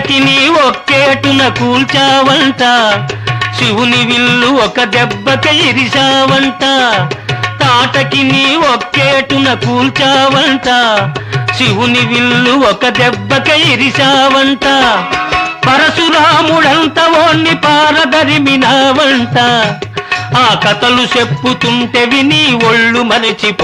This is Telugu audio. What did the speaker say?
తాటకి ఒక్కేటున కూల్చావంట. శివుని విల్లు ఒక దెబ్బక ఇరిశావంట. తాటకి నీ ఒక్కేటున కూల్చావంట. శివుని విల్లు ఒక దెబ్బక ఇరిశావంట. పరశురాముడంత ఓన్ని పారదరిమినావంట. ఆ కథలు చెప్పుతుంటే విని ఒళ్ళు మరచిపో